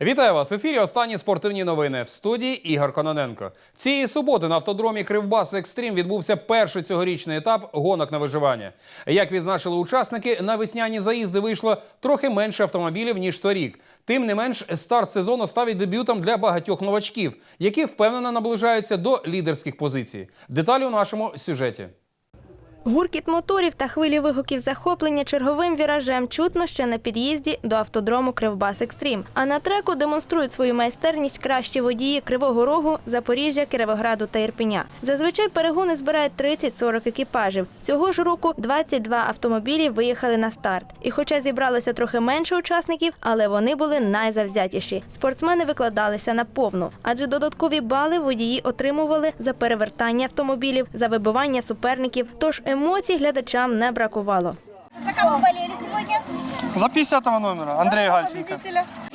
Вітаю вас в ефірі. Останні спортивні новини в студії Ігор Кононенко. Цієї суботи на автодромі Кривбас Екстрім відбувся перший цьогорічний етап гонок на виживання. Як відзначили учасники, на весняні заїзди вийшло трохи менше автомобілів ніж торік. Тим не менш, старт сезону ставить дебютом для багатьох новачків, які впевнено наближаються до лідерських позицій. Деталі у нашому сюжеті. Гуркіт моторів та хвилі вигуків захоплення черговим віражем чутно ще на під'їзді до автодрому Кривбас Екстрім. А на треку демонструють свою майстерність кращі водії Кривого Рогу, Запоріжжя, Кіровограду та Ірпеня. Зазвичай перегони збирають 30-40 екіпажів. Цього ж року 22 автомобілі виїхали на старт. І хоча зібралося трохи менше учасників, але вони були найзавзятіші. Спортсмени викладалися на повну, адже додаткові бали водії отримували за перевертання автомобілів, за вибивання суперників. Тож емоцій глядачам не бракувало. За кого болели сегодня? За 50 номера Андрея Гальченко.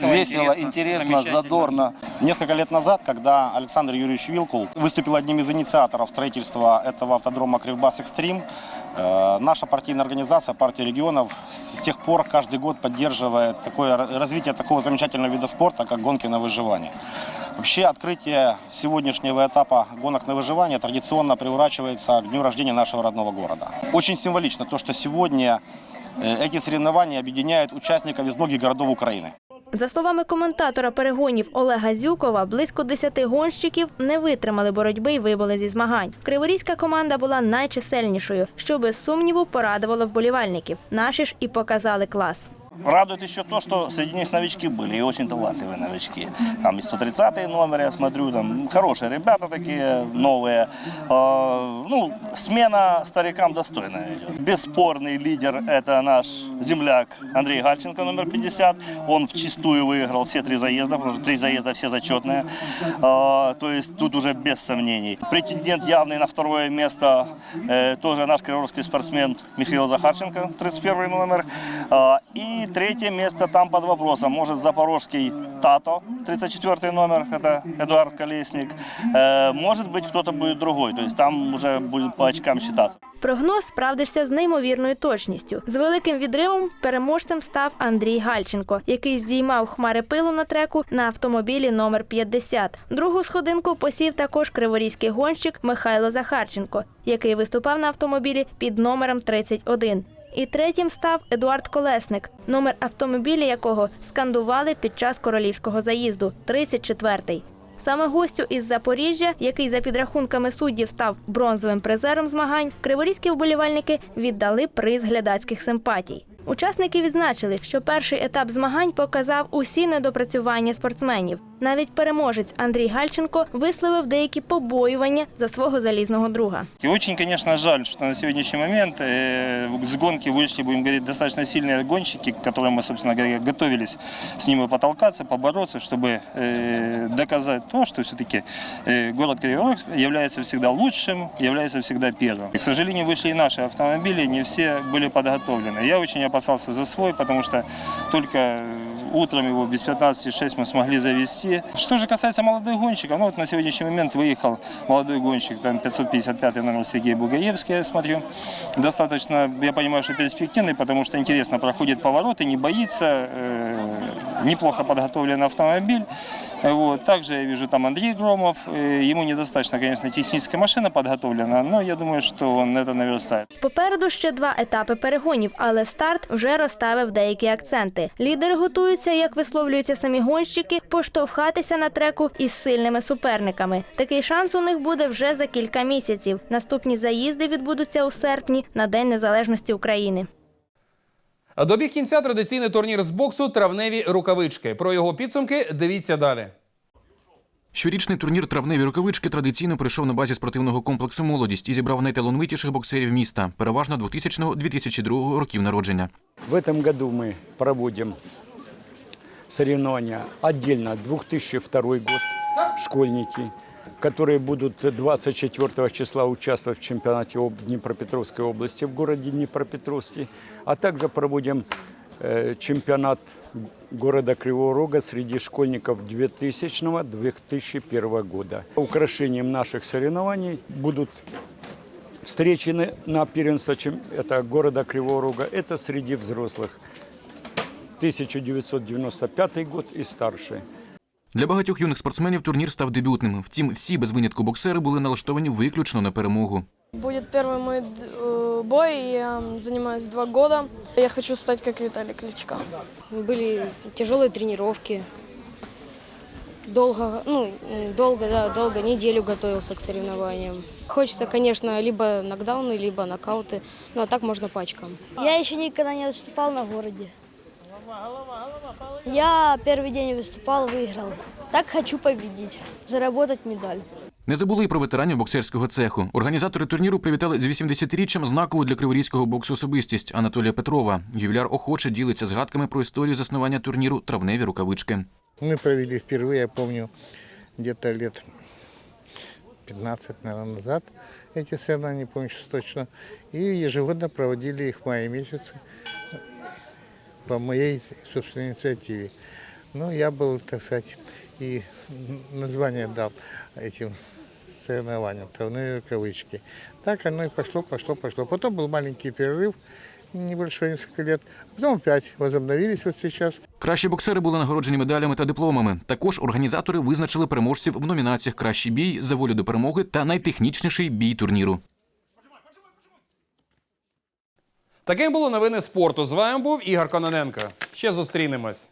Весело, интересно, задорно. Несколько лет назад, когда Александр Юрьевич Вилкул выступил одним из инициаторов строительства этого автодрома Кривбас Экстрим, э, наша партийная организация, партия регионов, с тех пор каждый год поддерживает такое ра- развитие такого замечательного вида спорта, как гонки на выживание. Вообще открытие сегодняшнего этапа гонок на выживание традиционно приурачивается к дню рождения нашего родного города. Очень символично то, что сегодня э, эти соревнования объединяют участников из многих городов Украины. За словами коментатора перегонів Олега Зюкова, близько 10 гонщиків не витримали боротьби і вибули зі змагань. Криворізька команда була найчисельнішою, що без сумніву порадувало вболівальників. Наші ж і показали клас. Радует еще то, что среди них новички были, и очень талантливые новички. Там и 130 номер, я смотрю, там хорошие ребята такие, новые. Э, ну, смена старикам достойная идет. Бесспорный лидер – это наш земляк Андрей Гальченко, номер 50. Он вчистую выиграл все три заезда, потому что три заезда все зачетные. Э, то есть тут уже без сомнений. Претендент явный на второе место э, тоже наш криворский спортсмен Михаил Захарченко, 31 номер. Э, и третье место там под вопросом. Может запорожский Тато, 34 номер, это Эдуард Колесник. Э, может быть кто-то будет другой, то есть там уже будет по очкам считаться. Прогноз справдився з неймовірною точністю. З великим відривом переможцем став Андрій Гальченко, який здіймав хмари пилу на треку на автомобілі номер 50. Другу сходинку посів також криворізький гонщик Михайло Захарченко, який виступав на автомобілі під номером 31. І третім став Едуард Колесник, номер автомобіля якого скандували під час королівського заїзду 34-й. Саме гостю із Запоріжжя, який за підрахунками суддів став бронзовим призером змагань, криворізькі вболівальники віддали приз глядацьких симпатій. Учасники відзначили, що перший етап змагань показав усі недопрацювання спортсменів. Навіть переможець Андрій Гальченко висловив деякі побоювання за свого залізного друга. И очень, конечно, жаль, что на сегодняшний момент э, с гонки вышли, будем говорить, достаточно сильные гонщики, к которым мы, собственно говоря, готовились с ними потолкаться, побороться, чтобы э, доказать то, что все-таки э, город Кривой Рог является всегда лучшим, является всегда первым. И, к сожалению, вышли и наши автомобили, не все были подготовлены. Я очень опасался за свой, потому что только э, утром его без 15.6 мы смогли завести. Что же касается молодых гонщиков, ну вот на сегодняшний момент выехал молодой гонщик, там 555 номер Сергей Бугаевский, я смотрю. Достаточно, я понимаю, что перспективный, потому что интересно проходит повороты, не боится, э, неплохо подготовлен автомобиль. Вот. Также я вижу там Андрей Громов, э, ему недостаточно, конечно, техническая машина подготовлена, но я думаю, что он это наверстает. Попереду ще два етапи перегонів, але старт вже розставив деякі акценти. Лідери готуються, як висловлюються самі гонщики, поштовхатися на треку із сильними суперниками. Такий шанс у них буде вже за кілька місяців. Наступні заїзди відбудуться у серпні на День Незалежності України. А Добіг кінця традиційний турнір з боксу травневі рукавички. Про його підсумки дивіться далі. Щорічний турнір травневі рукавички традиційно пройшов на базі спортивного комплексу Молодість і зібрав найталановитіших боксерів міста, переважно 2000-2002 років народження. В этом году мы проводим соревнования отдельно 2002 год, школьники, которые будут 24 числа участвовать в чемпионате Днепропетровской области в городе Днепропетровске, а также проводим э, чемпионат города Кривого Рога среди школьников 2000-2001 года. Украшением наших соревнований будут встречи на- первенство это города Кривого Рога, это среди взрослых 1995 год и старше. Для багатьох юних спортсменів турнір став дебютним. Втім, всі без винятку боксери були налаштовані виключно на перемогу. Будет первый мой э, бой, и я м, занимаюсь два года. Я хочу стать как Виталий Кличко. Были тяжелые тренировки. Долго, ну, м, долго, да, долго, неделю готовился к соревнованиям. Хочется, конечно, либо нокдауны, либо нокауты, но а так можно пачкам. Я еще никогда не выступал на городе. Я первый день выступал, выиграл. Так хочу победить, заработать медаль. Не забули і про ветеранів боксерського цеху. Організатори турніру привітали з 80-річчям знакову для криворізького боксу особистість Анатолія Петрова. Ювіляр охоче ділиться згадками про історію заснування турніру травневі рукавички. Мы провели впервые, я помню, где-то лет 15, наверное, назад эти соревнования, не помню сейчас точно. И ежегодно проводили их в мае месяце по моей собственной инициативе. Ну, я был, так сказать, и название дал этим соревнованиям, травные кавычки. Так оно и пошло, пошло, пошло. Потом был маленький перерыв, небольшой, несколько лет. А потом опять возобновились вот сейчас. Кращі боксери були нагороджені медалями та дипломами. Також організатори визначили переможців в номінаціях Кращий бій за волю до перемоги та найтехнічніший бій турніру. Таким були новини спорту. З вами був Ігор Кононенко. Ще зустрінемось.